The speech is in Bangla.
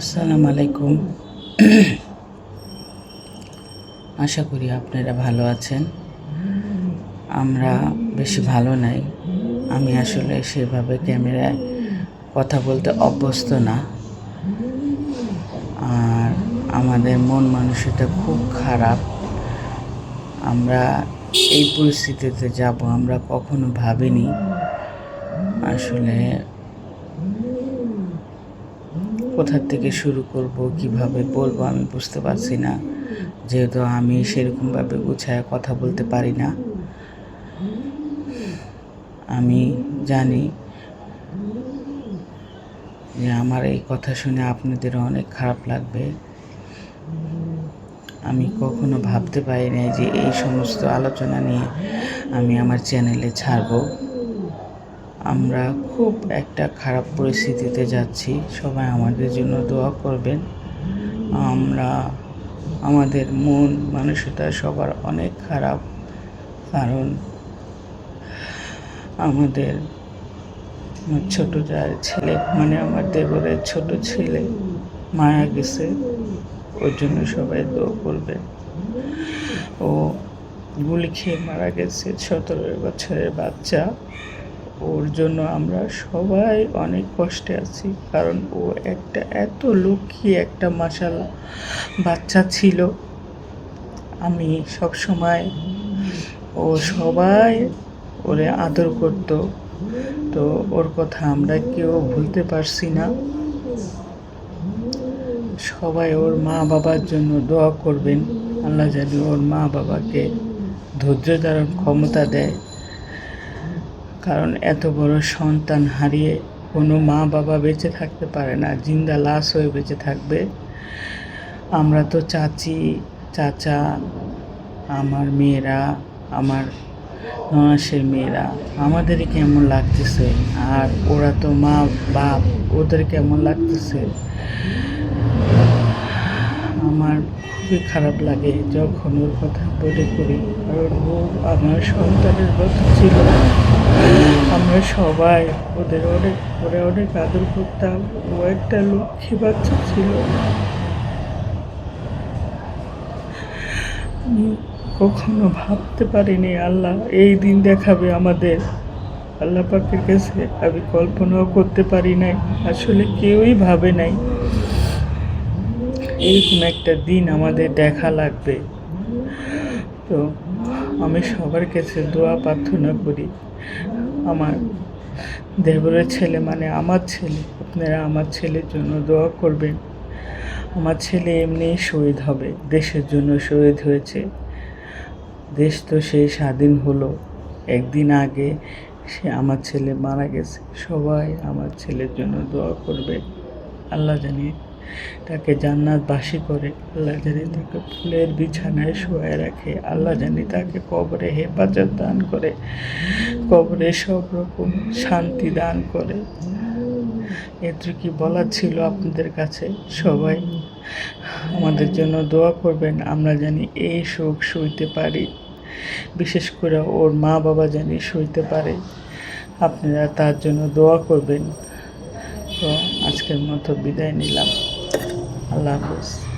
আসসালামু আলাইকুম। আশা করি আপনারা ভালো আছেন। আমরা বেশি ভালো নাই। আমি আসলে সেভাবে ক্যামেরায় কথা বলতে অভ্যস্ত না। আর আমাদের মন মানসিকতা খুব খারাপ। আমরা এই পরিস্থিতিতে যাব আমরা কখনো ভাবিনি। আসলে কোথা থেকে শুরু করব, কীভাবে বলব আমি বুঝতে পারছি না। যেহেতু আমি সেরকমভাবে গুছায় কথা বলতে পারি না। আমি জানি যে আমার এই কথা শুনে আপনাদের অনেক খারাপ লাগবে। আমি কখনো ভাবতে পারি নাই যে এই সমস্ত আলোচনা নিয়ে আমি আমার চ্যানেলে ছাড়বো। আমরা খুব একটা খারাপ পরিস্থিতিতে যাচ্ছি। সবাই আমাদের জন্য দোয়া করবেন। আমরা, আমাদের মন, মানসিকতা সবার অনেক খারাপ। কারণ আমাদের ছোট যার ছেলে মানে আমার দেবরের ছোট ছেলে মারা গেছে। ওর জন্য সবাই দোয়া করবে ও গুলি খেয়ে মারা গেছে। সতেরো বছরের বাচ্চা। ওর জন্য আমরা সবাই অনেক কষ্টে আছি, কারণ ও একটা এত লক্ষ্মী একটা মাসাল বাচ্চা ছিল। আমি সব সময় ও সবাই ওরে আদর করতো। তো ওর কথা আমরা কেউ ভুলতে পারছি না। সবাই ওর মা বাবার জন্য দোয়া করবেন। আল্লাহ জানি ওর মা বাবাকে ধৈর্য ধারণ ক্ষমতা দেয়। কারণ এত বড় সন্তান হারিয়ে কোনো মা বাবা বেঁচে থাকতে পারে না, জিন্দা লাশ হয়ে বেঁচে থাকবে। আমরা তো চাচি, চাচা, আমার মেয়েরা, আমার ননাসের মেয়েরা, আমাদেরই কেমন লাগতেছে? আর ওরা তো মা, বাপ, ওদের কেমন লাগতেছে? আমার খুবই খারাপ লাগে যখন ওর কথা বলে করি। কারণ ও আমার সন্তানের মতো ছিল আমরা সবাই ওদের অনেক, ওরে অনেক আদর করতাম। ও একটা লক্ষ্মী বাচ্চা ছিল। কখনো ভাবতে পারিনি, আল্লাহ এই দিন দেখাবে আমাদের। আল্লাহ পাকের কাছে আমি কল্পনাও করতে পারি নাই। আসলে কেউই ভাবে নাই। এরকম একটা দিন আমাদের দেখা লাগবে। তো আমি সবার কাছে দোয়া প্রার্থনা করি। আমার দেবরের ছেলে মানে আমার ছেলে, আপনারা আমার ছেলের জন্য দোয়া করবেন। আমার ছেলে এমনি শহীদ হবে, দেশের জন্য শহীদ হয়েছে। দেশ তো সেই স্বাধীন হলো, একদিন আগে সে আমার ছেলে মারা গেছে। সবাই আমার ছেলের জন্য দোয়া করবে। আল্লাহ জানি তাকে জান্নাতবাসী করে। আল্লাহ জানি তাকে ফুলের বিছানায় শোয়ায় রাখে। আল্লাহ জানি তাকে কবরে হেফাজত দান করে। কবরে সব রকম শান্তি দান করে। এতে কি বলার ছিল আপনাদের কাছে। সবাই আমাদের জন্য দোয়া করবেন। আমরা জানি এই শোক সইতে পারি। বিশেষ করে ওর মা বাবা জানি সইতে পারে। আপনারা তার জন্য দোয়া করবেন। তো আজকের মতো বিদায় নিলাম। আল্লাহ হাফিজ।